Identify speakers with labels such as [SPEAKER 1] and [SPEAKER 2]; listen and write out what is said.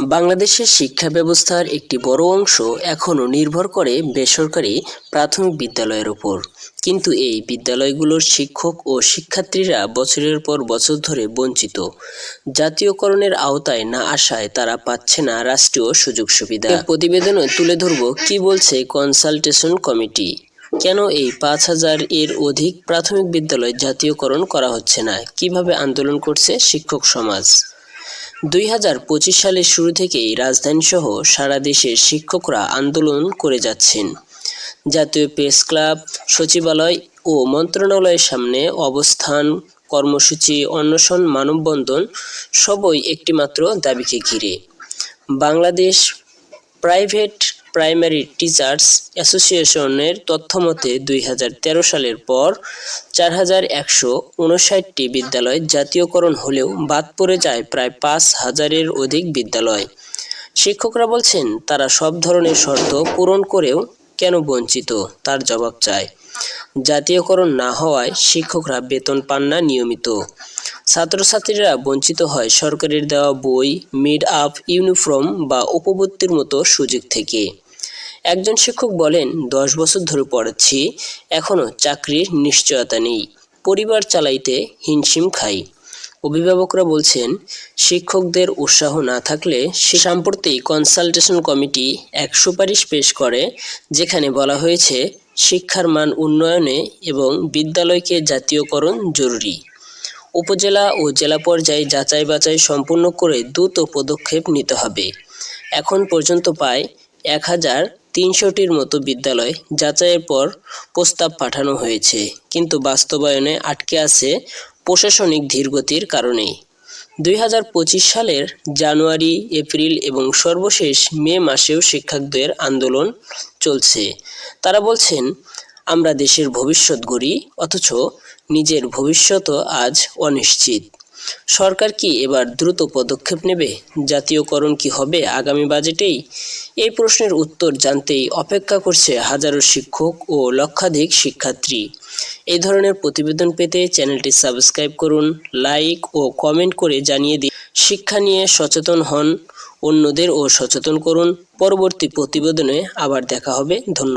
[SPEAKER 1] বাংলাদেশের শিক্ষা ব্যবস্থার একটি বড় অংশ এখনও নির্ভর করে বেসরকারি প্রাথমিক বিদ্যালয়ের উপর। কিন্তু এই বিদ্যালয়গুলোর শিক্ষক ও শিক্ষার্থীরা বছরের পর বছর ধরে বঞ্চিত। জাতীয়করণের আওতায় না আসায় তারা পাচ্ছে না রাষ্ট্রীয় সুযোগ সুবিধা প্রতিবেদনে তুলে ধরব কি বলছে কনসালটেশন কমিটি। কেন এই পাঁচ হাজার এর অধিক প্রাথমিক বিদ্যালয় জাতীয়করণ করা হচ্ছে না? কীভাবে আন্দোলন করছে শিক্ষক সমাজ? দুই হাজার পঁচিশ সালের শুরু থেকেই রাজধানীসহ সারা দেশের শিক্ষকরা আন্দোলন করে যাচ্ছেন। জাতীয় প্রেস ক্লাব, সচিবালয় ও মন্ত্রণালয়ের সামনে অবস্থান, কর্মসূচি, অন্বেষণ, মানববন্ধন সবই একটিমাত্র দাবিকে ঘিরে। বাংলাদেশ প্রাইভেট প্রাইমারি টিচার্স অ্যাসোসিয়েশনের তথ্যমতে দুই হাজার তেরো সালের পর চার হাজার একশো উনষাটটি বিদ্যালয় জাতীয়করণ হলেও বাদ পড়ে যায় প্রায় পাঁচ হাজারের অধিক বিদ্যালয়। শিক্ষকরা বলছেন, তারা সব ধরনের শর্ত পূরণ করেও কেন বঞ্চিত? তার জবাব চায় জাতীয়করণ না হওয়ায় শিক্ষকরা বেতন পান না নিয়মিত। ছাত্রছাত্রীরা বঞ্চিত হয় সরকারের দেওয়া বই, মিড আপ, ইউনিফর্ম বা উপবৃত্তির মতো সুযোগ থেকে। একজন শিক্ষক বলেন, দশ বছর ধরে পড়াচ্ছি এখনও চাকরির নিশ্চয়তা নেই, পরিবার চালাইতে হিমশিম খাই। অভিভাবকরা বলছেন, শিক্ষকদের উৎসাহ না থাকলে সে সাম্প্রতিক কনসালটেশন কমিটি এক সুপারিশ পেশ করে, যেখানে বলা হয়েছে, শিক্ষার মান উন্নয়নে এবং বিদ্যালয়কে জাতীয়করণ জরুরি। উপজেলা ও জেলা পর্যায়ে যাচাই বাছাই সম্পূর্ণ করে দ্রুত পদক্ষেপ নিতে হবে। এখন পর্যন্ত প্রায় এক হাজার তিনশোটির মতো বিদ্যালয় যাচাইয়ের পর প্রস্তাব পাঠানো হয়েছে, কিন্তু বাস্তবায়নে আটকে আছে প্রশাসনিক ধীরগতির কারণেই। দুই হাজার পঁচিশ সালের জানুয়ারি, এপ্রিল এবং সর্বশেষ মে মাসেও শিক্ষকদের আন্দোলন চলছে। তারা বলছেন আমরা দেশের ভবিষ্যৎ গড়ি, অথচ নিজের ভবিষ্যৎও আজ অনিশ্চিত। সরকার কি এবার দ্রুত পদক্ষেপ নেবে? জাতীয়করণ কি হবে আগামী বাজেটেই? এই প্রশ্নের উত্তর জানতেই অপেক্ষা করছে হাজারো শিক্ষক ও লক্ষাধিক শিক্ষার্থী। এই ধরনের প্রতিবেদন পেতে চ্যানেলটি সাবস্ক্রাইব করুন, লাইক ও কমেন্ট করে জানিয়ে দিন। শিক্ষা নিয়ে সচেতন হন অন্যদেরও সচেতন করুন। পরবর্তী প্রতিবেদনে আবার দেখা হবে। ধন্যবাদ।